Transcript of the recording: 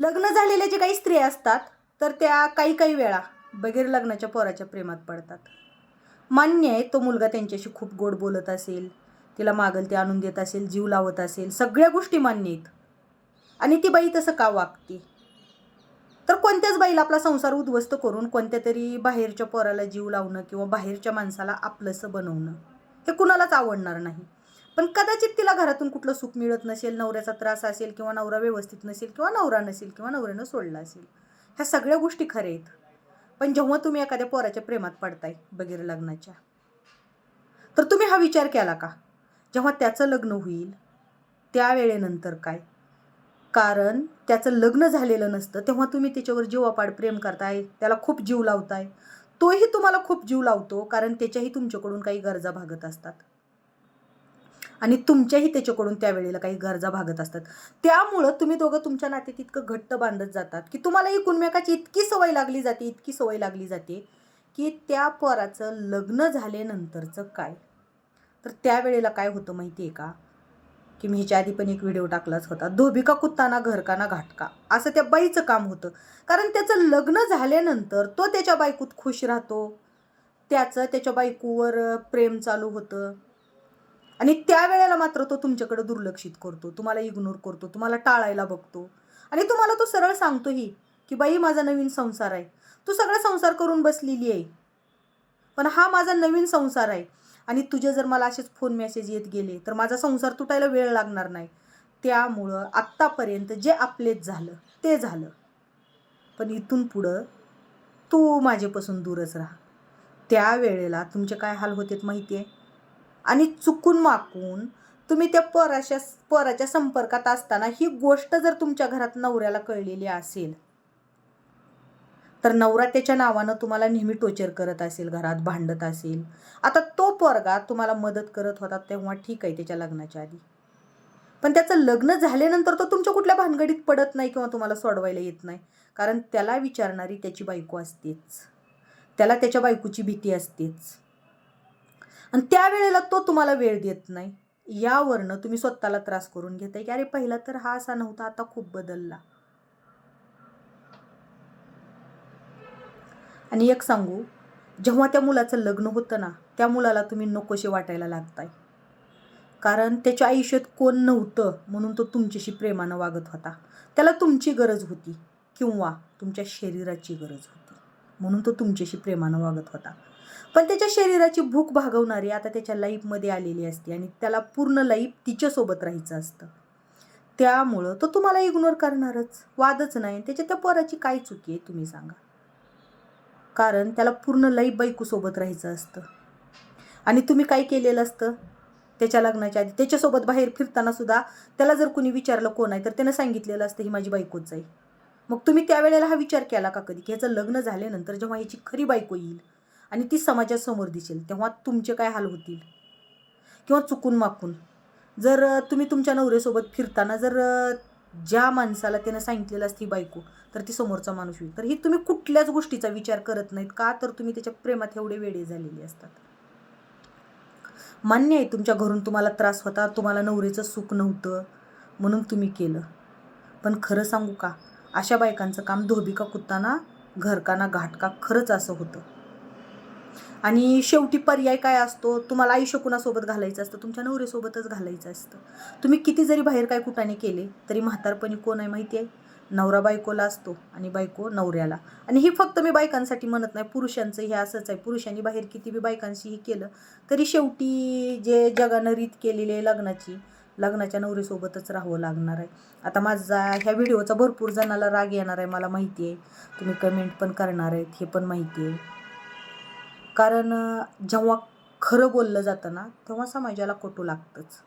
लग्न झालेल्या जे काही स्त्रिया असतात तर त्या काही काही वेळा बगैर लग्नाच्या पोराच्या प्रेमात पडतात. मान्य आहे तो मुलगा त्यांच्याशी खूप गोड बोलत असेल तिला मागल ते आणून देत असेल जीव लावत असेल सगळ्या गोष्टी मान्य आहेत. आणि ती बाई तसं का वागते? तर कोणत्याच बाईला आपला संसार उद्ध्वस्त करून कोणत्या तरी बाहेरच्या पोराला जीव लावणं किंवा बाहेरच्या माणसाला आपलंसं बनवणं हे कुणालाच आवडणार नाही. पण कदाचित तिला घरातून कुठलं सुख मिळत नसेल नवऱ्याचा त्रास असेल किंवा नवरा व्यवस्थित नसेल किंवा नवरा नसेल किंवा नवऱ्यानं सोडला असेल. ह्या सगळ्या गोष्टी खऱ्या आहेत. पण जेव्हा तुम्ही एखाद्या पोराच्या प्रेमात पडताय बगैर लग्नाच्या तर तुम्ही हा विचार केला का? जेव्हा त्याचं लग्न होईल त्या वेळेनंतर काय? कारण त्याचं लग्न झालेलं नसतं तेव्हा तुम्ही त्याच्यावर जीवापाड प्रेम करताय त्याला खूप जीव लावताय. तोही तुम्हाला खूप जीव लावतो कारण त्याच्याही तुमच्याकडून काही गरजा भागत असतात. आणि तुमच्याही त्याच्याकडून त्यावेळेला काही गरजा भागत असतात. त्यामुळं तुम्ही दोघं तुमच्या नात्यात इतकं घट्ट बांधत जातात की तुम्हाला एकूणमेकाची इतकी सवय लागली जाते इतकी सवय लागली जाते की त्या पोराचं लग्न झाल्यानंतरचं काय? तर त्यावेळेला काय होतं माहिती आहे का? की मी ह्याच्या आधी पण एक व्हिडिओ टाकलाच होता धोबिका कुत्ताना घरकाना घाटका. असं त्या बाईचं काम होतं. कारण त्याचं लग्न झाल्यानंतर तो त्याच्या बायकोत खुश राहतो. त्याचं त्याच्या बायकोवर प्रेम चालू होतं. आणि त्यावेळेला मात्र तो तुमच्याकडे दुर्लक्षित करतो तुम्हाला इग्नोर करतो तुम्हाला टाळायला बघतो. आणि तुम्हाला तो सरळ सांगतोही की बाई माझा नवीन संसार आहे. तू सगळा संसार करून बसलेली आहे. पण हा माझा नवीन संसार आहे. आणि तुझे जर मला असेच फोन मेसेज येत गेले तर माझा संसार तुटायला वेळ लागणार नाही. त्यामुळं आत्तापर्यंत जे आपलेच झालं ते झालं. पण इथून पुढं तू माझ्यापासून दूरच राहा. त्यावेळेला तुमचे काय हाल होतेत माहिती आहे आणि चुकून माकून तुम्ही त्या पराशा पराच्या संपर्कात असताना ही गोष्ट जर तुमच्या घरात नवऱ्याला कळलेली असेल तर नवरा त्याच्या नावानं तुम्हाला नेहमी टोचर करत असेल घरात भांडत असेल. आता तो पोरगा तुम्हाला मदत करत होता तेव्हा ठीक आहे त्याच्या लग्नाच्या आधी. पण त्याचं लग्न झाल्यानंतर तो तुमच्या कुठल्या भानगडीत पडत नाही किंवा तुम्हाला सोडवायला येत नाही. कारण त्याला विचारणारी त्याची बायको असतेच. त्याला त्याच्या बायकोची भीती असतेच. आणि त्यावेळेला तो तुम्हाला वेळ देत नाही. यावरनं तुम्ही स्वतःला त्रास करून घेताय की अरे पहिला तर हा असा नव्हता आता खूप बदलला. आणि एक सांगू जेव्हा त्या मुलाचं लग्न होतं ना त्या मुलाला तुम्ही नकोशे वाटायला लागताय. कारण त्याच्या आयुष्यात कोण नव्हतं म्हणून तो तुमच्याशी प्रेमानं वागत होता. त्याला तुमची गरज होती किंवा तुमच्या शरीराची गरज होती म्हणून तो तुमच्याशी प्रेमानं वागत होता. पण त्याच्या शरीराची भूक भागवणारी आता त्याच्या लाईफमध्ये आलेली असते आणि त्याला पूर्ण लाईफ तिच्यासोबत राहायचं असतं. त्यामुळं तो तुम्हाला इग्नोर करणारच. वादच नाही. त्याच्या त्या पोराची काय चुकी आहे तुम्ही सांगा. कारण त्याला पूर्ण लाईफ बायकोसोबत राहायचं असतं. आणि तुम्ही काय केलेलं असतं? त्याच्या लग्नाच्या आधी. त्याच्यासोबत बाहेर फिरताना सुद्धा त्याला जर कुणी विचारलं कोण आहे तर त्यानं सांगितलेलं असतं ही माझी बायकोच आहे. मग तुम्ही त्यावेळेला हा विचार केला का कधी? की ह्याचं लग्न झाल्यानंतर जेव्हा ह्याची खरी बायको येईल आणि ती समाजासमोर दिसेल तेव्हा तुमचे काय हाल होतील? किंवा चुकून माकून. जर तुम्ही तुमच्या नवऱ्यासोबत फिरताना जर ज्या माणसाला त्यानं सांगितलेलं असती बायको तर ती समोरचा माणूस होईल. तर ही तुम्ही कुठल्याच गोष्टीचा विचार करत नाहीत का? तर तुम्ही त्याच्या प्रेमात एवढे वेडे झालेले असतात. मान्य आहे तुमच्या घरून तुम्हाला त्रास होता तुम्हाला नवऱ्याचं सुख नव्हतं म्हणून तुम्ही केलं. पण खरं सांगू का? अशा बायकांचं काम धोबिका कुत्ताना घरकाना घाटका खरंच असं होतं. आणि शेवटी पर्याय काय असतो? तुम्हाला आयुष्य कुणासोबत घालायचं असतं? तुमच्या नवऱ्यासोबतच घालायचं असतं. तुम्ही किती जरी बाहेर काय कुठाने केले तरी म्हातारपणी कोण आहे माहिती आहे? नवरा बायकोला असतो आणि बायको नवऱ्याला. आणि हे फक्त मी बायकांसाठी म्हणत नाही पुरुषांचं हे असंच आहे. पुरुषांनी बाहेर किती बी बायकांशी हे केलं तरी शेवटी जे जगानं रीत केलेली आहे लग्नाची लग्नाच्या नवरीसोबतच राहावं लागणार आहे. आता माझा ह्या व्हिडिओचा भरपूर जणाला राग येणार आहे मला माहिती आहे. तुम्ही कमेंट पण करणार आहेत हे पण माहिती आहे. कारण जेव्हा खरं बोललं जातं ना तेव्हा समाजाला कटू लागतंच.